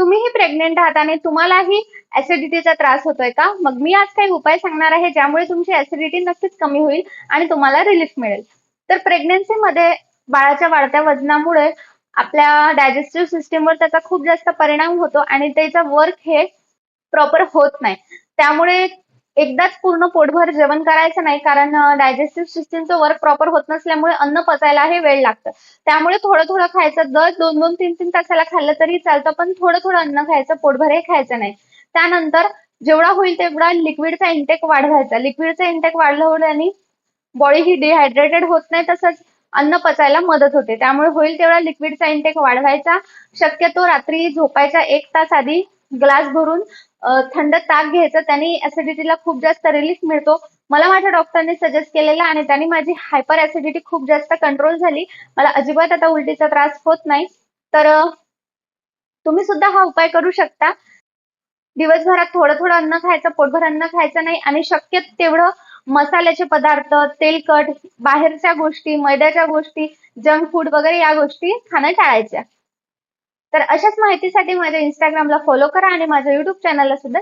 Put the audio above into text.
तुम्हीही प्रेग्नेंट आहात आणि तुम्हालाही ऍसिडिटीचा त्रास होतोय का? मग मी आज काही उपाय सांगणार आहे ज्यामुळे तुमची ऍसिडिटी नक्कीच कमी होईल आणि तुम्हाला रिलीफ मिळेल. तर प्रेग्नन्सीमध्ये बाळाच्या वाढत्या वजनामुळे आपल्या डायजेस्टिव्ह सिस्टीमवर त्याचा खूप जास्त परिणाम होतो आणि त्याचं वर्क हे प्रॉपर होत नाही. त्यामुळे एकदाच पूर्ण पोटभर जेवण करायचं नाही कारण डायजेस्टिव्ह सिस्टीमचं वर्क प्रॉपर होत नसल्यामुळे अन्न पचायला हे वेळ लागतं. त्यामुळे थोडं थोडं खायचं दर दोन दोन तीन तीन तासाला खाल्लं तरी चालतं पण थोडं थोडं अन्न खायचं पोटभर हे खायचं नाही. त्यानंतर जेवढा होईल तेवढा लिक्विडचा इंटेक वाढवायचा. लिक्विडचा इंटेक वाढवल्याने बॉडी ही डिहायड्रेटेड होत नाही तसंच अन्न पचायला मदत होते. त्यामुळे होईल तेवढा लिक्विडचा इंटेक वाढवायचा. शक्यतो रात्री झोपायचा एक तास आधी ग्लास भरून थंड ताक घ्यायचं. त्याने ऍसिडिटीला खूप जास्त रिलीफ मिळतो. मला माझ्या डॉक्टरने सजेस्ट केलेला आणि त्याने माझी हायपर ऍसिडिटी खूप जास्त कंट्रोल झाली. मला अजिबात आता उलटीचा त्रास होत नाही. तर तुम्ही सुद्धा हा उपाय करू शकता. दिवसभरात थोडं थोडं अन्न खायचं पोटभर अन्न खायचं नाही आणि शक्य तेवढं मसाल्याचे पदार्थ तेलकट बाहेरच्या गोष्टी मैद्याच्या गोष्टी जंक फूड वगैरे या गोष्टी खाणं टाळायच्या. तर अशाच माहितीसाठी माझ्या इंस्टाग्रामला फॉलो करा आणि माझ्या युट्यूब चॅनलला सुद्धा